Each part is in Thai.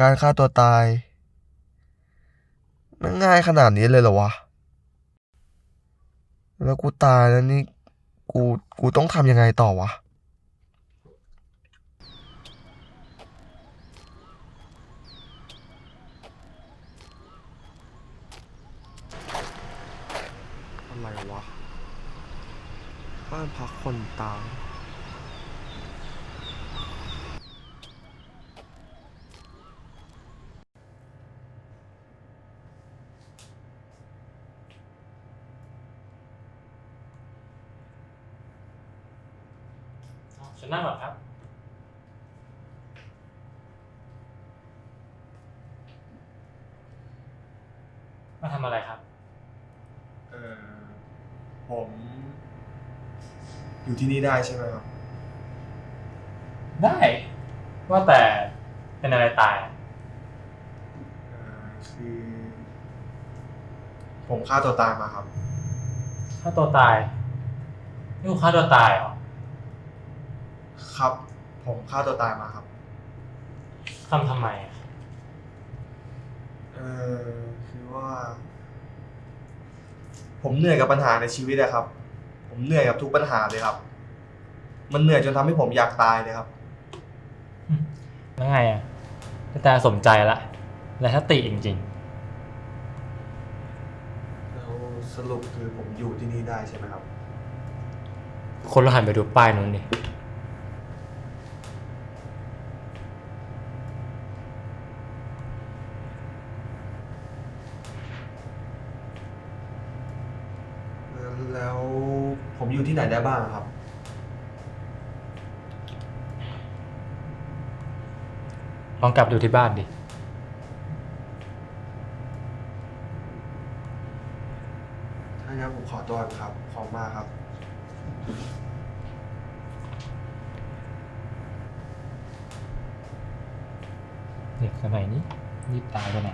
การฆ่าตัวตาย มันง่ายขนาดนี้เลยเหรอวะ แล้วกูตายแล้วนี่ กู กูต้องทำยังไงต่อวะ อะไรวะ บ้านพักคนตาย ฉันนั่งก่อนครับ มาทำอะไรครับ เออผม อยู่ที่นี่ได้ใช่ไหมครับ ได้ ว่าแต่เป็นอะไรตายเออคือ ผมฆ่าตัวตายมาครับฆ่าตัวตาย นี่คุณฆ่าตัวตายเหรอ ครับ ผมฆ่าตัวตายมาครับ ทำทำไมอะเออคือว่า ผมเหนื่อยกับปัญหาในชีวิตอะครับ ผมเหนื่อยกับทุกปัญหาเลยครับ มันเหนื่อยจนทำให้ผมอยากตายเลยครับ แล้วไงอะแต่สมใจละ และถ้าติจริงแล้วสรุปคือผมอยู่ที่นี่ได้ใช่ไหมครับ ๆ คนเราหันไปดูป้ายนู้นดิ แล้วผมอยู่ที่ไหนได้บ้างครับ ลองกลับดูที่บ้านดิ ถ้างั้นผมขอตัวก่อนครับ ขอบมากครับ เด็กสมัยนี้รีบตายไปไหน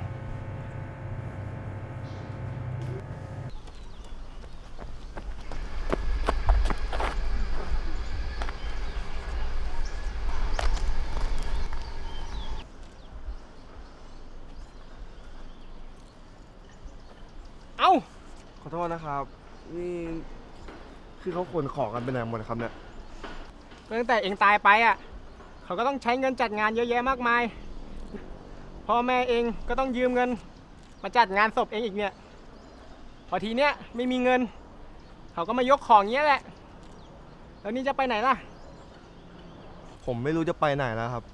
เอ้า ขอโทษนะครับ นี่คือเขาขนของกันไปไหนหมดครับเนี่ยตั้งแต่เองตายไปอะ เขาก็ต้องใช้เงินจัดงานเยอะแยะมากมาย พ่อแม่เองก็ต้องยืมเงิน มาจัดงานศพเองอีกเนี่ย พอทีเนี้ยไม่มีเงิน เขาก็มายกของเงี้ยแหละ แล้วนี่จะไปไหนล่ะ ผมไม่รู้จะไปไหนแล้วครับ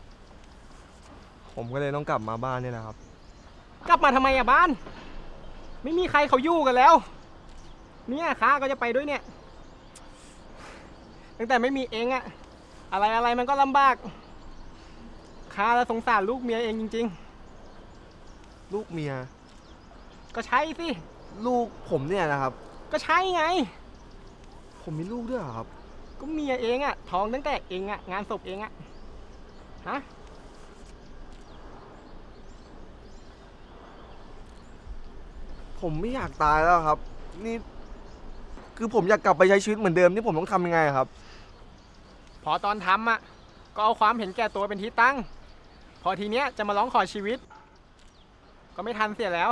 ผมก็เลยต้องกลับมาบ้านนี่แหละครับ กลับมาทำไมอะบ้าน ไม่มีใครเขาอยู่กันแล้ว เนี่ยค้าก็จะไปด้วยเนี่ย ตั้งแต่ไม่มีเองอะอะไรอะไรมันก็ลำบากค้าแล้วสงสารลูกเมียเองจริง ลูกเมีย ๆ ก็ใช่สิ ลูกผมเนี่ยนะครับ ก็ใช่ไง ผมมีลูกด้วยเหรอครับ ก็เมียเองอะท้องตั้งแต่เองอะงานศพเองอะฮะผมไม่อยากตายแล้วครับ นี่ คือผมอยากกลับไปใช้ชีวิตเหมือนเดิมนี่ผมต้องทำยังไงครับ พอตอนทำอะ ก็เอาความเห็นแก่ตัวเป็นที่ตั้ง พอทีเนี้ยจะมาร้องขอชีวิต ก็ไม่ทันเสียแล้ว